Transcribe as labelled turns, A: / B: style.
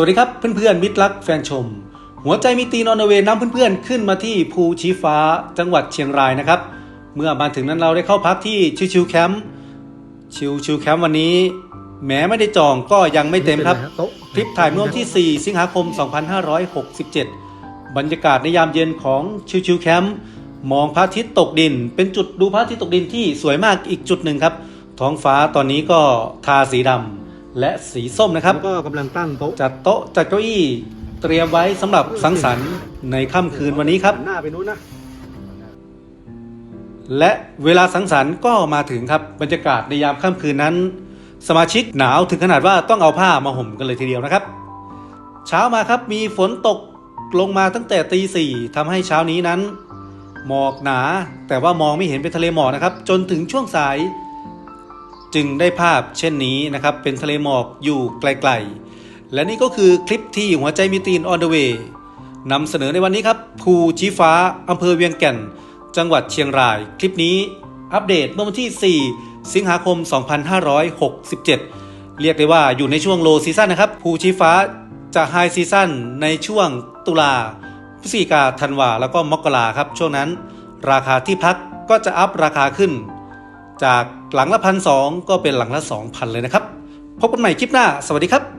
A: วัสดีครับเพื่อนๆมิตรรักแฟนชม หัวใจมีตีนอนเวย์นำเพื่อนๆ ขึ้นมาที่ภูชีฟ้าจังหวัดเชียงรายนะครับ เมื่อมาถึงนั้นเราได้เข้าพักที่ชิวชิวแคมป์ชิวชิวแคมป์วันนี้ แม้ไม่ได้จองก็ยังไม่เต็มครับ
B: โต๊ะ
A: คลิปถ่ายเมื่อวันที่ 4 สิงหาคม 2567 บรรยากาศในยามเย็นของชิวชิวแคมป์มองพระอาทิตย์ตกดิน เป็นจุดดูพระอาทิตย์ตกดินที่สวยมากอีกจุดหนึ่งครับท้องฟ้าตอนนี้ก็ทาสีดำ และสีส้มนะครับ
B: แล้วก็กำลังตั้งโต๊ะ
A: จัดโต๊ะจัดเก้าอี้เตรียมไว้สำหรับสังสรรค์ในค่ำคืนวันนี้ครับ
B: หันหน้าไปนู้นนะ
A: และเวลาสังสรรค์ก็มาถึงครับบรรยากาศในยามค่ำคืนนั้น สมาชิกหนาวถึงขนาดว่าต้องเอาผ้ามาห่มกันเลยทีเดียวนะครับ เช้ามาครับมีฝนตกลงมาตั้งแต่ตีสี่ทำให้เช้านี้นั้น หมอกหนาแต่ว่ามองไม่เห็นเป็นทะเลหมอกนะครับ จนถึงช่วงสาย จึงได้ภาพเช่นนี้นะครับ เป็นทะเลหมอกอยู่ไกลๆ และนี่ก็คือคลิปที่หัวใจมีตีน on the way นำเสนอในวันนี้ครับภูชีฟ้าอำเภอเวียงแก่น จังหวัดเชียงราย คลิปนี้อัปเดตเมื่อวันที่ 4 สิงหาคม 2567 เรียกได้ว่าอยู่ในช่วงโลซีซั่นนะครับภูชีฟ้าจะไฮซีซั่นในช่วงตุลาพฤศจิกาธันวาแล้วก็มกราครับ ช่วงนั้น ราคาที่พักก็จะอัพราคาขึ้น จากหลังละพันสองก็เป็นหลังละสองพันเลยนะครับ พบกันใหม่คลิปหน้า สวัสดีครับ